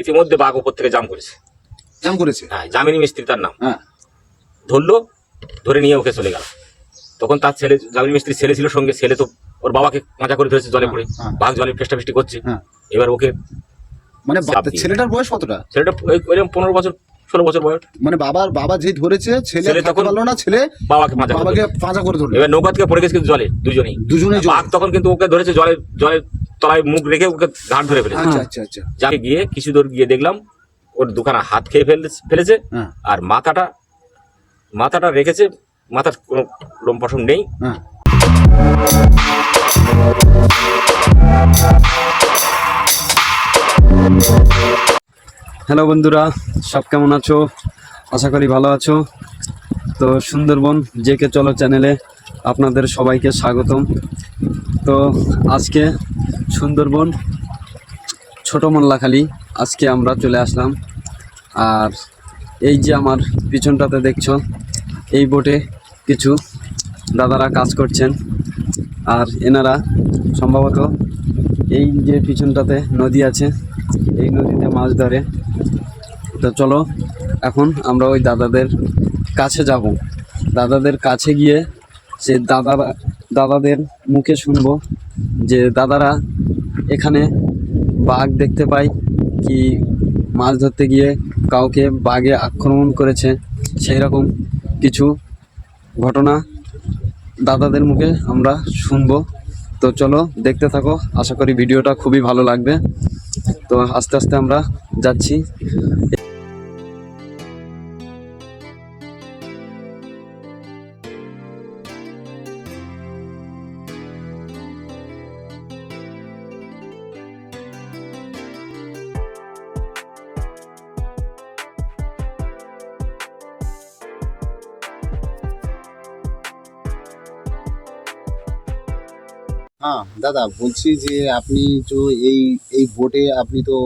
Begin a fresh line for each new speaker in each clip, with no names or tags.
ইতিমধ্যে বাঘ উপর থেকে জাম করেছে।
জাম করেছে?
হ্যাঁ জামিনী মিস্ত্রি তার নাম।
হ্যাঁ।
ধরলো ধরে নিয়ে ওকে চলে গেল। তখন তার ছেলে জামিনী মিস্ত্রি ছেলে ছিল সঙ্গে ছেলে তো ওর বাবাকে কাঁচা করে ধরেছে জলে পড়ে।
হ্যাঁ।
বাঘ জলে ফেস্টা ফেস্টি করছে।
হ্যাঁ।
এবার ওকে
মানে ছেলেটার বয়স কতটা?
ছেলেটা ওই- ওইরকম পনেরো বছর ষোলো বছর বয়স।
মানে বাবার বাবা যে ধরেছে ছেলে
তখন-
পারল না ছেলে
বাবাকে মাথা
বাবাকে পাঁচা করে ধরলো।
এবার নৌকা থেকে পড়ে গেছে কিন্তু জলে দুজনেই।
দুজনে জলে।
বাঘ তখন কিন্তু ওকে ধরেছে জলে জলের তলায় মুখ রেখে ওকে ঘাট ধরে ফেলেছে।
আচ্ছা আচ্ছা আচ্ছা।
যাকে গিয়ে কিছু দূর গিয়ে দেখলাম ওর দোকানে হাত খেয়ে ফেলে- ফেলেছে।
হ্যাঁ।
আর মাথাটা মাথাটা রেখেছে মাথার কোনো লোম পশম নেই।
হ্যাঁ।
হ্যালো বন্ধুরা, সব কেমন আছো? আশা করি ভালো আছো। তো সুন্দরবন জেকে চলো চ্যানেলে আপনাদের সবাইকে স্বাগতম। তো আজকে সুন্দরবন ছোট মোল্লাখালী, আজকে আমরা চলে আসলাম। আর এই যে আমার পিছনটাতে দেখছ, এই বোটে কিছু দাদারা কাজ করছেন। আর এনারা সম্ভবত এই যে পিছনটাতে নদী আছে, এই নদীতে মাছ ধরে। তো চলো, এখন আমরা ওই দাদাদের কাছে যাব। দাদাদের কাছে গিয়ে সে দাদারা দাদাদের মুখে শুনব যে দাদারা এখানে বাঘ দেখতে পাই কি মাছ ধরতে গিয়ে কাউকে বাঘে আক্রমণ করেছে সেই রকম কিছু ঘটনা দাদাদের মুখে আমরা শুনব। তো চলো, দেখতে থাকো, আশা করি ভিডিওটা খুবই ভালো লাগবে। তো আস্তে আস্তে আমরা যাচ্ছি।
হ্যাঁ দাদা, বলছি যে আপনি তো এই এই বোটে আপনি তো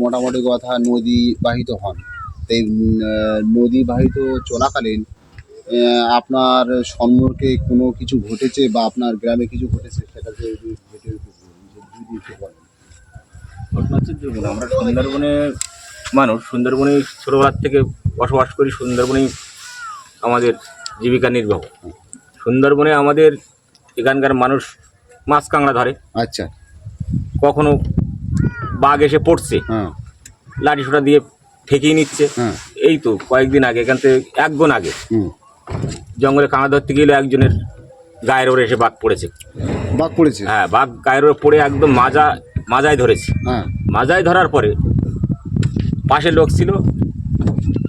মোটামুটি কথা নদী বাহিত হন। তাই নদী বাহিত চলাকালীন আপনার সম্পর্কে কোনো কিছু ঘটেছে বা আপনার গ্রামে কিছু ঘটেছে? সেটা
আমরা সুন্দরবনে মানুষ, সুন্দরবনে ছোটোবেলার থেকে বসবাস করি, সুন্দরবনেই আমাদের জীবিকা নির্বাহ। সুন্দরবনে আমাদের এখানকার মানুষ মাছ কাঁকড়া ধরে।
আচ্ছা।
কখনো বাঘ এসে পড়ছে।
হ্যাঁ।
লাঠি সোটা দিয়ে ঠেকিয়ে নিচ্ছে।
হ্যাঁ।
এই তো কয়েকদিন আগে এখান থেকে এক গুণ আগে। জঙ্গলে কাঁকড়া ধরতে গেলে একজনের গায়ের ওরে এসে বাঘ পড়েছে।
বাঘ পড়েছে?
হ্যাঁ বাঘ গায়ের ওরে পড়ে একদম মাজা মাজায় ধরেছে।
হ্যাঁ।
মাজায় ধরার পরে পাশে লোক ছিল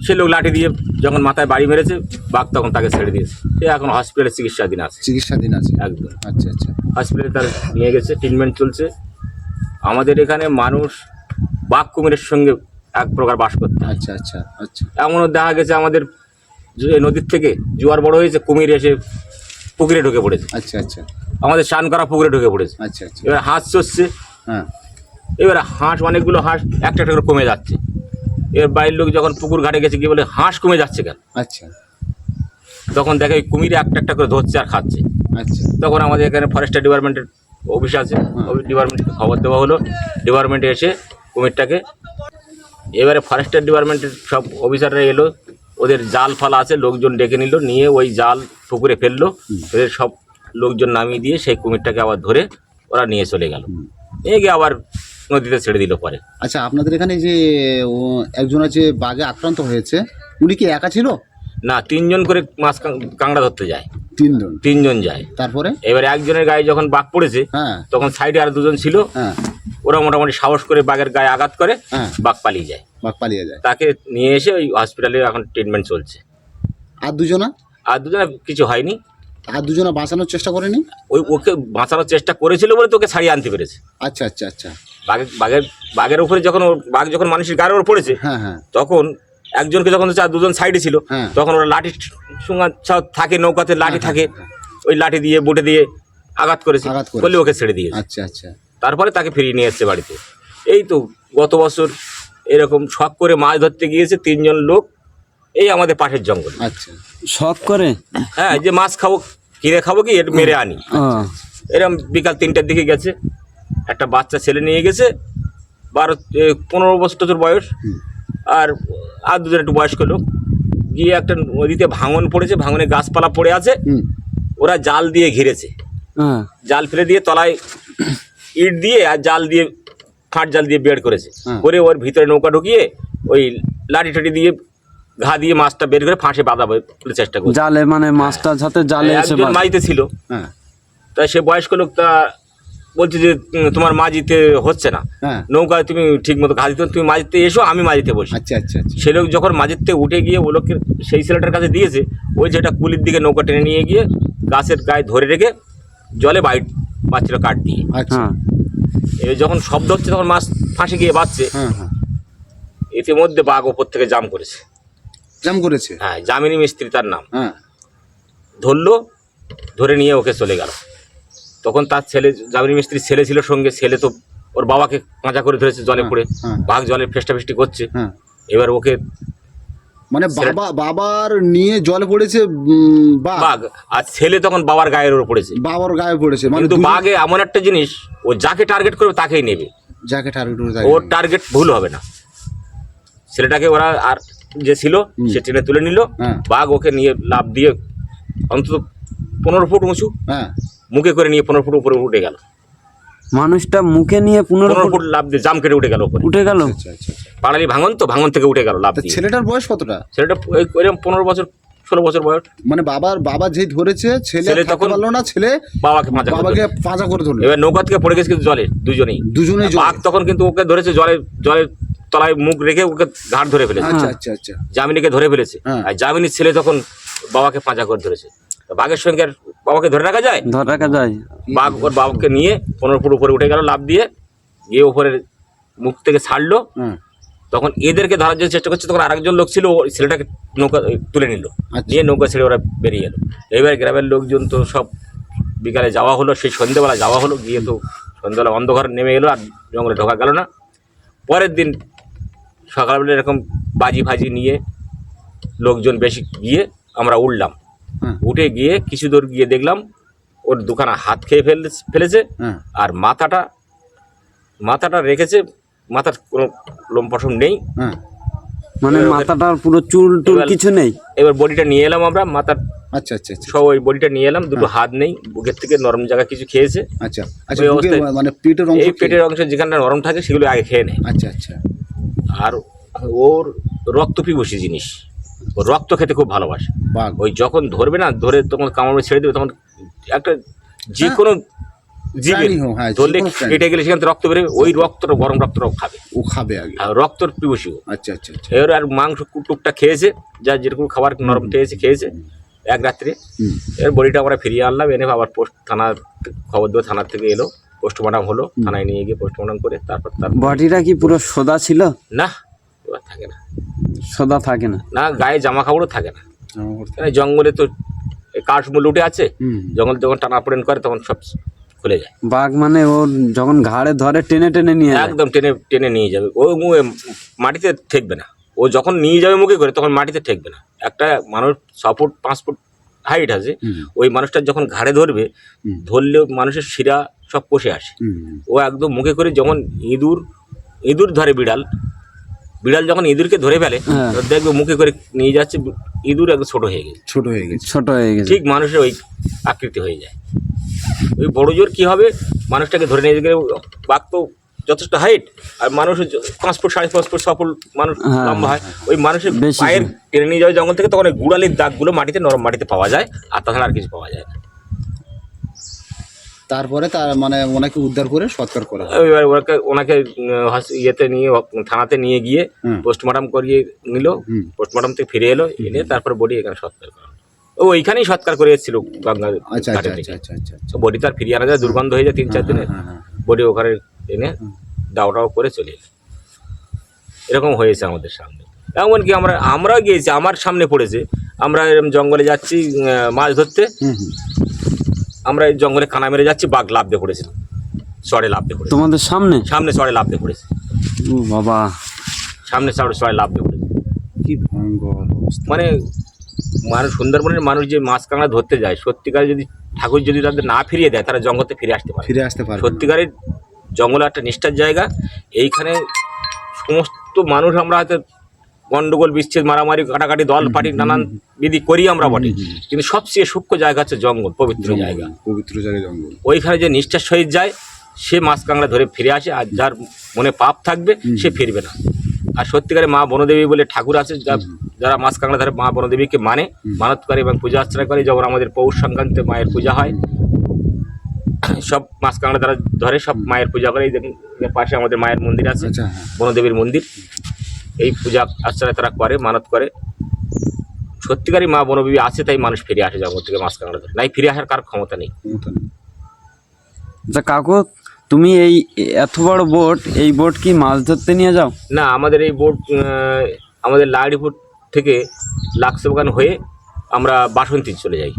সে লোক লাঠি দিয়ে যখন মাথায় বাড়ি মেরেছে বাঘ তখন তাকে ছেড়ে দিয়েছে। সে এখন হসপিটালে চিকিৎসাধীন আছে।
চিকিৎসাধীন আছে?
একদম।
আচ্ছা আচ্ছা।
হসপিটালে তার নিয়ে গেছে ট্রিটমেন্ট চলছে। আমাদের এখানে মানুষ বাঘ কুমিরের সঙ্গে এক প্রকার বাস করতে
আচ্ছা আচ্ছা আচ্ছা।
এমনও দেখা গেছে আমাদের নদীর থেকে জোয়ার বড় হয়েছে কুমির এসে পুকুরে ঢুকে পড়েছে।
আচ্ছা আচ্ছা।
আমাদের স্নান করা পুকুরে ঢুকে পড়েছে।
আচ্ছা আচ্ছা।
এবার হাঁস চড়ছে।
হ্যাঁ।
এবার হাঁস অনেকগুলো হাঁস একটা একটা করে কমে যাচ্ছে। এবার বাইরের লোক যখন পুকুর ঘাটে গেছে গিয়ে বলে হাঁস কমে যাচ্ছে কেন?
আচ্ছা।
তখন দেখে ওই কুমিরে একটা একটা করে ধরছে আর খাচ্ছে।
আচ্ছা।
তখন আমাদের এখানে ফরেস্টার ডিপার্টমেন্টের অফিস আছে। ডিপার্টমেন্টকে খবর দেওয়া হলো। ডিপার্টমেন্টে এসে কুমিরটাকে এবারে ফরেস্টার ডিপার্টমেন্টের সব অফিসাররা এলো। ওদের জাল ফাল আছে লোকজন ডেকে নিল নিয়ে ওই জাল পুকুরে ফেলল। ওদের সব লোকজন নামিয়ে দিয়ে সেই কুমিরটাকে আবার ধরে ওরা নিয়ে চলে গেল। গিয়ে আবার নদীতে ছেড়ে দিল পরে।
আচ্ছা আপনাদের এখানে যে একজন আছে বাঘে আক্রান্ত হয়েছে উনি কি একা ছিল?
না তিনজন করে মাছ কাঁকড়া ধরতে যায়।
তিনজন?
তিনজন যায়।
তারপরে?
এবারে একজনের গায়ে যখন বাঘ পড়েছে
হ্যাঁ।
তখন সাইডে আর দুজন ছিল।
হ্যাঁ।
ওরা মোটামুটি সাহস করে বাঘের গায়ে আঘাত করে
হ্যাঁ।
বাঘ পালিয়ে যায়।
বাঘ পালিয়ে যায়।
তাকে নিয়ে এসে ওই হসপিটালে এখন ট্রিটমেন্ট চলছে।
আর দুজনা?
আর দুজনে কিছু হয়নি।
আর দুজনা বাঁচানোর চেষ্টা করেনি?
ওই ওকে বাঁচানোর চেষ্টা করেছিল বলে তোকে ছাড়িয়ে আনতে পেরেছে।
আচ্ছা আচ্ছা আচ্ছা।
বাঘের বাঘের বাঘের উপরে যখন ওর- বাঘ যখন মানুষের গায়ের উপর পড়েছে
হ্যাঁ হ্যাঁ।
তখন একজনকে যখন আর দুজন সাইডে ছিল
হ্যাঁ।
তখন ওরা লাঠি থাকে নৌকাতে লাঠি থাকে ওই লাঠি দিয়ে বুটে দিয়ে আঘাত করেছে বলে ওকে ছেড়ে দিয়েছে।
আচ্ছা আচ্ছা।
তারপরে তাকে ফিরিয়ে নিয়ে এসছে বাড়িতে। এই তো গত বছর এরকম শখ করে মাছ ধরতে গিয়েছে তিনজন লোক এই আমাদের পাশের জঙ্গল।
আচ্ছা।
শখ করে?
হ্যাঁ যে মাছ খাব কিনে খাব কি এটা মেরে আনি। এরকম বিকাল তিনটার দিকে গেছে একটা বাচ্চা ছেলে নিয়ে গেছে বারো পনেরো বছর বয়স আর আর দুজন একটু বয়স্ক লোক। গিয়ে একটা নদীতে ভাঙন পড়েছে ভাঙনে গাছপালা পড়ে আছে ওরা জাল দিয়ে ঘিরেছে।
হ্যাঁ।
জাল ফেলে দিয়ে তলায় ইট দিয়ে আর জাল দিয়ে ফাঁট জাল দিয়ে বের করেছে।
হ্যাঁ।
করে ওর ভিতরে নৌকা ঢুকিয়ে ওই লাঠি টাটি দিয়ে ঘা দিয়ে মাছটা বের করে ফাঁসে বলে চেষ্টা করছে।
জালে মানে মাছটা যাতে জালে
একজন
বাঁধে।
ছিল।
হ্যাঁ।
তা সে বয়স্ক লোক তা বলছে যে তোমার তোমার মাঝিতে হচ্ছে না।
হ্যাঁ।
নৌকায় তুমি ঠিক মতো ঘা দিতে তুমি মাঝিতে এসো আমি মাঝিতে বসি।
আচ্ছা আচ্ছা আচ্ছা।
সে লোক যখন মাঝির থেকে উঠে গিয়ে ও লোককে সেই ছেলেটার কাছে দিয়েছে ওই যেটা কুলির দিকে নৌকা টেনে নিয়ে গিয়ে গাছের গায়ে ধরে রেখে জলে বাইট পাচ্ছিল কাঠ দিয়ে।
আচ্ছা।
হ্যাঁ।
এবার যখন শব্দ হচ্ছে তখন মাছ ফাঁসে গিয়ে বাঁচছে
হ্যাঁ হ্যাঁ।
ইতিমধ্যে বাঘ ওপর থেকে জাম করেছে।
জাম করেছে?
হ্যাঁ জামিনী মিস্ত্রি তার নাম।
হ্যাঁ।
ধরলো ধরে নিয়ে ওকে চলে গেল। তখন তার ছেলে জামিনী মিস্ত্রির ছেলে ছিল সঙ্গে ছেলে তো ওর বাবাকে কাঁচা করে ধরেছে জলে
হ্যাঁ,
পড়ে
হ্যাঁ।
বাঘ জলে ফেস্টা ফেস্টি করছে।
হ্যাঁ।
এবার ওকে
মানে বাবা বাবার নিয়ে জলে পড়েছে বাঘ?
আর ছেলে তখন বাবার গায়ের ওপর পড়েছে।
বাবার গায়ে পড়েছে মানে
কিন্তু বাঘে এমন একটা জিনিস ও যাকে টার্গেট করবে তাকেই নেবে।
যাকে টার্গেট করে
ওর টার্গেট ভুল হবে না। ছেলেটাকে ওরা আর যে ছিল সে টেনে তুলে নিল। বাঘ ওকে নিয়ে লাভ দিয়ে অন্তত পনেরো ফুট উঁচু
হ্যাঁ।
মুখে করে নিয়ে পনেরো ফুট উপরে উঠে গেল।
মানুষটা মুখে নিয়ে পনেরো ফুট
লাভ দিয়ে জাম কেটে উঠে গেল উপরে।
উঠে গেল?
আচ্ছা আচ্ছা আচ্ছা।
পাড়ালি ভাঙন তো ভাঙন থেকে উঠে গেল লাভ
ছেলেটার বয়স কতটা?
ছেলেটা ওই এরকম পনেরো বছর ষোলো বছর বয়স।
মানে বাবার বাবা যে ধরেছে ছেলে
ছেলে তখন-
পারল না ছেলে
বাবাকে পাঁচা করে
বাবাকে। পাঁচা করে ধরলো।
এবার নৌকা থেকে পড়ে গেছে কিন্তু জলে দুজনেই।
দুজনে
বাঘ তখন কিন্তু ওকে ধরেছে জলে জলে তলায় মুখ রেখে ওকে ঘাট ধরে ফেলেছে।
আচ্ছা আচ্ছা আচ্ছা।
জামিনীকে ধরে ফেলেছে।
হ্যাঁ।
আর জামিনীর ছেলে তখন বাবাকে পাঁচা করে ধরেছে। বাঘের সঙ্গে আর বাবাকে ধরে রাখা যায়?
ধর রাখা যায়।
বাঘ ওর বাবাকে নিয়ে পনেরো ফুট উপরে উঠে গেল লাভ দিয়ে গিয়ে উপরে মুখ থেকে ছাড়লো।
হ্যাঁ।
তখন এদেরকে ধরার জন্য চেষ্টা করছে তখন আরেকজন লোক ছিল ওই ছেলেটাকে নৌকা তুলে নিল।
আচ্ছা।
নিয়ে নৌকা ছেড়ে ওরা বেরিয়ে গেলো এবার গ্রামের লোকজন তো সব বিকালে যাওয়া হলো সেই সন্ধ্যেবেলা যাওয়া হলো গিয়ে তো সন্ধ্যেবেলা অন্ধকার নেমে এলো আর জঙ্গলে ঢোকা গেল না। পরের দিন সকালবেলা এরকম বাজি ফাজি নিয়ে লোকজন বেশি গিয়ে আমরা উঠলাম। উঠে গিয়ে কিছু দূর গিয়ে দেখলাম ওর দুখানা হাত খেয়ে ফেলে ফেলেছে
হ্যাঁ।
আর মাথাটা মাথাটা রেখেছে মাথার কোনো লোম পশম নেই।
হ্যাঁ।
মানে মাথাটার পুরো চুল টুল কিছু নেই?
এবার বডিটা নিয়ে এলাম আমরা মাথার
আচ্ছা আচ্ছা আচ্ছা।
সব ওই বডিটা নিয়ে এলাম দুটো হাত নেই বুকের থেকে নরম জায়গা কিছু খেয়েছে।
আচ্ছা আচ্ছা
অবস্থায়-
মানে পেটের অংশ
এই পেটের অংশ যেখানটা নরম থাকে সেগুলো আগে খেয়ে নেয়।
আচ্ছা আচ্ছা।
আর ওর রক্ত পিবসী জিনিস। রক্ত খেতে খুব ভালোবাসে। ওই যখন ধরবে না ধরে তখন কামড়ে ছেড়ে দেবে তখন একটা যে কোনো জীবের
প্রাণী হোক, হ্যাঁ,
ধরলে কেটে গেলে সেখান থেকে রক্ত বেরোবে ওই রক্তটা গরম রক্তটাও খাবে।
ও খাবে আগে।
আর রক্তর পিবসী
আচ্ছা আচ্ছা আচ্ছা।
এবার আর মাংস টুকটা খেয়েছে যা যেরকম খাবার নরম খেয়েছে খেয়েছে এক রাত্রে। এর বডিটা আমরা ফিরিয়ে আনলাম এনে আবার পোস্ট থানার খবর দেবো থানার থেকে এলো পোস্টমর্টম হলো থানায় নিয়ে গিয়ে পোস্টমর্টম করে তারপর তার
বডিটা কি পুরো সোদা ছিল?
না এবার থাকে না।
সোদা থাকে না।
না গায়ে জামা কাপড়ও থাকে না। জঙ্গলে তো কাঠমূল উঠে আছে। জঙ্গল যখন টানাপোড়েন করে তখন সব খুলে যায়।
বাঘ মানে ওর যখন ঘাড়ে ধরে টেনে টেনে নিয়ে
একদম টেনে টেনে নিয়ে যাবে। ও মাটিতে ঠেকবে না। ও যখন নিয়ে যাবে মুখে করে তখন মাটিতে ঠেকবে না। একটা মানুষ ছ ফুট পাঁচ ফুট হাইট আছে। ওই মানুষটা যখন ঘাড়ে ধরবে। ধরলেও মানুষের শিরা সব কষে আসে। ও একদম মুখে করে যখন ইঁদুর ইঁদুর ধরে বিড়াল বিড়াল যখন ইঁদুরকে ধরে ফেলে
হ্যাঁ।
দেখবে মুখে করে নিয়ে যাচ্ছে ইঁদুর একদম ছোট হয়ে গেছে।
ছোট হয়ে গেছে।
ছোট হয়ে গেছে।
ঠিক মানুষের ওই আকৃতি হয়ে যায়। ওই বড় জোর কী হবে? মানুষটাকে ধরে নিয়ে গেলে বাঘ তো যথেষ্ট হাইট আর মানুষের য- পাঁচ ফুট সাড়ে পাঁচ ফুট ফুট মানুষ
হ্যাঁ,
লম্বা হয়। ওই মানুষের পায়ের টেনে নিয়ে যাওয়া জঙ্গল থেকে তখন ওই গুড়ালির দাগগুলো মাটিতে নরম মাটিতে পাওয়া যায় আর তাছাড়া আর কিছু পাওয়া যায় না।
তারপরে তার মানে ওনাকে উদ্ধার করে সৎকার করা হয়।
এবার ওনাকে ওনাকে ইয়েতে নিয়ে থানাতে নিয়ে গিয়ে। পোস্টমর্টম করিয়ে নিল। পোস্টমর্টম থেকে ফিরে এলো এনে তারপর বডি এখানে সৎকার করা ও ওইখানেই সৎকার করে এসেছিল গঙ্গা
আচ্ছা আচ্ছা আচ্ছা আচ্ছা আচ্ছা।
বডি তার ফিরিয়ে আনা যায় দুর্গন্ধ হয়ে যায় তিন চার দিনে।
হ্যাঁ হ্যাঁ
বডি ওখানে এনে দাওটাও করে চলে এলো। এরকম হয়েছে আমাদের সামনে। এমনকি আমরা আমরাও গিয়েছি আমার সামনে পড়েছে। আমরা এরকম জঙ্গলে যাচ্ছি মাছ ধরতে। আমরা এই জঙ্গলে কানা মেরে যাচ্ছি বাঘ লাভ দিয়ে পড়েছিল। চড়ে লাভ দিয়ে পড়েছে
তোমাদের সামনে?
সামনে চড়ে লাভ দিয়ে পড়েছে।
ও বাবা।
সামনে চড়ে চড়ে লাভ দিয়ে পড়েছে।
কি ভয়ঙ্কর
মানে মানুষ সুন্দরবনের মানুষ যে মাছ কাঁকড়া ধরতে যায় সত্যিকার যদি ঠাকুর যদি তাদের না ফিরিয়ে দেয় তারা জঙ্গলতে ফিরে আসতে পারে
ফিরে আসতে পারে।
সত্যিকারের জঙ্গল একটা নিষ্ঠার জায়গা এইখানে সমস্ত মানুষ আমরা হয়তো গন্ডগোল বিচ্ছেদ মারামারি কাটাকাটি দল পার্টি নানান বিধি করি আমরা বটে। কিন্তু সবচেয়ে সূক্ষ্ম জায়গা হচ্ছে জঙ্গল পবিত্র জায়গা।
পবিত্র জায়গায় জঙ্গল।
ওইখানে যে নিষ্ঠার সহিত যায় সে মাছ কাঁকড়া ধরে ফিরে আসে আর যার মনে পাপ থাকবে সে ফিরবে না। আর সত্যিকারে মা বনদেবী বলে ঠাকুর আছে যারা মাছ কাঁকড়া ধরে মা বনদেবীকে মানে মানত করে এবং পূজা অর্চনা করে যখন আমাদের পৌষ সংক্রান্তে মায়ের পূজা হয় সব মাছ কাঁকড়া তারা ধরে সব মায়ের পূজা করে এই পাশে আমাদের মায়ের মন্দির আছে
আচ্ছা হ্যাঁ।
বনদেবীর মন্দির। এই পূজা অর্চনা তারা করে মানত করে। সত্যিকারই মা বনদেবী আছে তাই মানুষ ফিরে আসে জগৎ থেকে মাছ কাঁকড়া ধরে। নাই ফিরে আসার কার ক্ষমতা নেই।
আচ্ছা কাকু তুমি এই এত বড় বোট এই বোট কি মাছ ধরতে নিয়ে যাও?
না আমাদের এই বোট আমাদের লাড়িপুর থেকে লাক্সবাগান হয়ে আমরা বাসন্তী চলে যাই।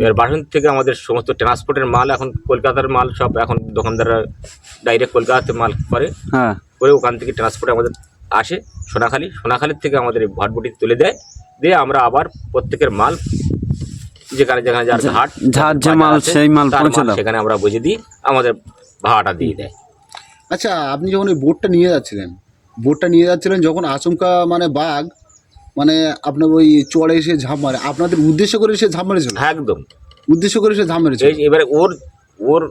এবার বাসন্তী থেকে আমাদের সমস্ত ট্রান্সপোর্টের মাল এখন কলকাতার মাল সব এখন দোকানদাররা ডাইরেক্ট কলকাতাতে মাল করে।
হ্যাঁ।
করে ওখান থেকে ট্রান্সপোর্টে আমাদের আসে সোনাখালি সোনাখালির থেকে আমাদের এই ভটবটি তুলে দেয়। দিয়ে আমরা আবার প্রত্যেকের মাল যেখানে যেখানে যার ঘাট
যার যে মাল সেই মাল
সেখানে আমরা বুঝে দিই আমাদের ভাড়াটা দিয়ে দেয়।
আচ্ছা আপনি যখন ওই বোটটা নিয়ে যাচ্ছিলেন বোটটা নিয়ে যাচ্ছিলেন যখন আচমকা মানে বাঘ মানে আপনার ওই চড়ে এসে ঝাঁপ মারে আপনাদের উদ্দেশ্য করে সে ঝাঁপ মেরেছিল?
হ্যাঁ একদম।
উদ্দেশ্য করে সে ঝাঁপ মেরেছিল?
এই এবারে ওর ওর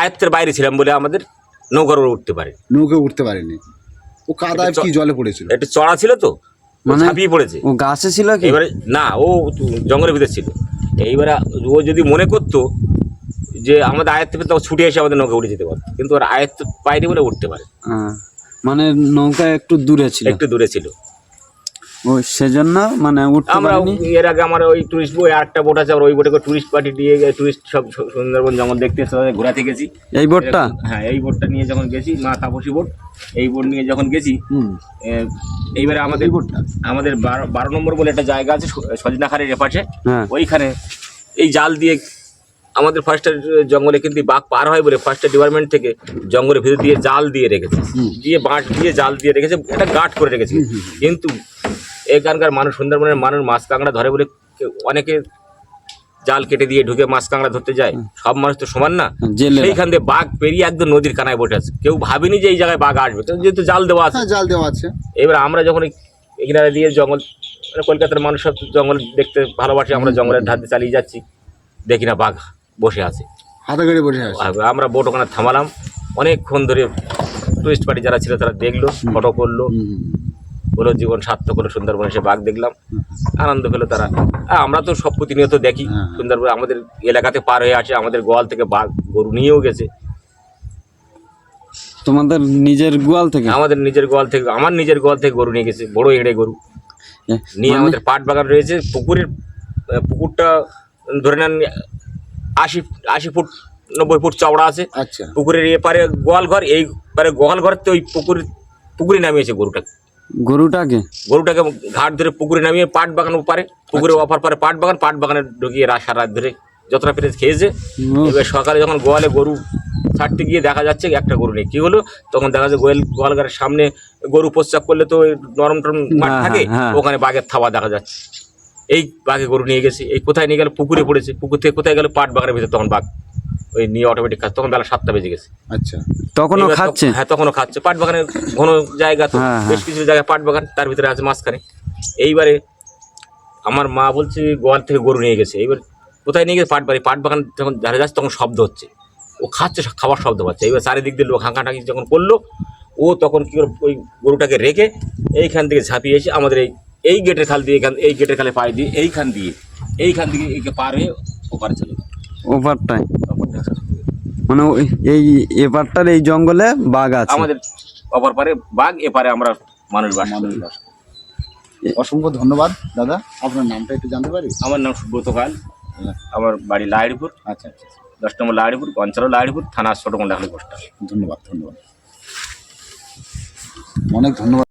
আয়ত্তের বাইরে ছিলাম বলে আমাদের নৌকার উঠতে পারে
নৌকে উঠতে পারেনি। ও কাদায় কি জলে পড়েছিল?
একটু চড়া ছিল তো। মানে ছাপিয়ে পড়েছে।
ও গাছে ছিল কি?
এবারে না ও জঙ্গলের ভিতরে ছিল। এইবারে ও যদি মনে করতো যে আমাদের আয়ের পেতে তখন ছুটে এসে আমাদের নৌকা উঠে যেতে পারতো। কিন্তু ওর আয়ত্ত পাইনি বলে উঠতে পারে।
মানে নৌকা একটু দূরে ছিল।
একটু দূরে ছিল।
ও সেজন্য মানে উঠতে
আমরা
পারিনি?
এর আগে আমার ওই টুরিস্ট বই আরেকটা বোট আছে আমরা ওই বোটে টুরিস্ট পার্টি দিয়ে টুরিস্ট সব সুন্দরবন জঙ্গল দেখতে এসে ঘোরাতে গেছি।
এই বোটটা
হ্যাঁ এই বোটটা নিয়ে যখন গেছি মা তাপসী বোট এই বোট নিয়ে যখন গেছি এইবারে আমাদের আমাদের বারো বারো নম্বর বলে একটা জায়গা আছে সজনাখারের এপাশে।
হ্যাঁ।
ওইখানে এই জাল দিয়ে আমাদের ফরেস্টার জঙ্গলে কিন্তু বাঘ পার হয় বলে ফরেস্টার ডিপার্টমেন্ট থেকে জঙ্গলের ভিতর দিয়ে জাল দিয়ে রেখেছে। দিয়ে বাঁশ দিয়ে জাল দিয়ে রেখেছে একটা গাঁট করে রেখেছে। কিন্তু এখানকার মানুষ সুন্দরবনের মানুষ মাছ কাঁকড়া ধরে বলে অনেকে জাল কেটে দিয়ে ঢুকে মাছ কাঁকড়া ধরতে যায়। সব মানুষ তো সমান না। সেইখান দিয়ে বাঘ পেরিয়ে একদম নদীর কানায় বসে আছে। কেউ ভাবেনি যে এই জায়গায় বাঘ আসবে। তো যেহেতু জাল দেওয়া আছে।
হ্যাঁ জাল দেওয়া আছে।
এবার আমরা যখন কিনারে দিয়ে জঙ্গল মানে কলকাতার মানুষ সব জঙ্গল দেখতে ভালোবাসে আমরা জঙ্গলের ধার দিয়ে চালিয়ে যাচ্ছি। দেখি না বাঘ। বসে আছে।
হাতে গাড়ি বসে আছে।
আমরা বোট ওখানে থামালাম। অনেকক্ষণ ধরে টুরিস্ট পার্টি যারা ছিল তারা দেখল ফটো করল। বলো জীবন সার্থক হলো সুন্দরবনে এসে বাঘ দেখলাম। আনন্দ পেল তারা। আমরা তো সব প্রতিনিয়ত দেখি
হ্যাঁ।
সুন্দরবন আমাদের এলাকাতে পার হয়ে আসে আমাদের গোয়াল থেকে বাঘ গরু নিয়েও গেছে।
তোমাদের নিজের গোয়াল থেকে?
আমাদের নিজের গোয়াল থেকে আমার নিজের গোয়াল থেকে গরু নিয়ে গেছে বড় এড়ে গরু। নিয়ে
মানে-
আমাদের পাট বাগান রয়েছে পুকুরের পুকুরটা ধরে নেন আশি আশি ফুট নব্বই ফুট চওড়া আছে।
আচ্ছা।
পুকুরের এপারে গোয়াল ঘর এই পারে গোয়াল ঘর তো ওই পুকুর পুকুরে নামিয়েছে গরুটাকে
গরুটাকে?
গরুটাকে ঘাট ধরে পুকুরে নামিয়ে পাট বাগান পারে পুকুরে
আচ্ছা।
অপার পারে পাট বাগান পাট বাগানে ঢুকিয়ে সারা রাত ধরে যতটা পেরে খেয়েছে। এবার সকালে যখন গোয়ালে গরু ছাড়তে গিয়ে দেখা যাচ্ছে একটা গরু নেই। কি হলো? তখন দেখা যাচ্ছে গোয়াল গোয়াল ঘরের সামনে গরু প্রস্রাব করলে তো ওই নরম টরম মাঠ
হ্যাঁ,
থাকে
হ্যাঁ।
ওখানে বাঘের থাবা দেখা যাচ্ছে। এই বাঘে গরু নিয়ে গেছে এই কোথায় নিয়ে গেল? পুকুরে পড়েছে। পুকুর থেকে কোথায় গেল? পাট বাগানের ভিতরে তখন বাঘ ওই নিয়ে অটোমেটিক খাচ্ছে। তখন বেলা সাতটা বেজে গেছে।
আচ্ছা।
তখনও খাচ্ছে?
হ্যাঁ তখনও খাচ্ছে। পাট বাগানের ঘন জায়গা তো
হ্যাঁ,
বেশ কিছু জায়গায় পাট বাগান তার ভিতরে আছে মাঝখানে। এইবারে আমার মা বলছে গোয়াল থেকে গরু নিয়ে গেছে। এইবার কোথায় নিয়ে গেছে? পাট বাড়ি পাট বাগান যখন ধারে যাচ্ছে তখন শব্দ হচ্ছে। ও খাচ্ছে খাবার শব্দ পাচ্ছে। এইবার চারিদিক দিয়ে লোক হাঁকাটাকি যখন করল ও তখন কী করে ওই গরুটাকে রেখে এইখান থেকে ঝাঁপিয়ে এসে আমাদের এই এই গেটের খাল দিয়ে এখান এই গেটের খালে পায়ে দিয়ে এইখান দিয়ে এইখান দিয়ে একে পার হয়ে ওপারে চলে গেল।
ওপারটায়? মানে এই এপারটার এই জঙ্গলে বাঘ আছে?
আমাদের অপর পারে বাঘ এপারে আমরা মানুষ বাস।
অসংখ্য ধন্যবাদ দাদা। আপনার নামটা একটু জানতে পারি?
আমার নাম সুব্রত পাল আমার বাড়ি লাহিড়িপুর।
আচ্ছা আচ্ছা
দশ নম্বর লাহিড়িপুর অঞ্চল লাহিড়িপুর থানা ছোট কোন্ডাখালী পোস্টাল।
ধন্যবাদ ধন্যবাদ। অনেক ধন্যবাদ।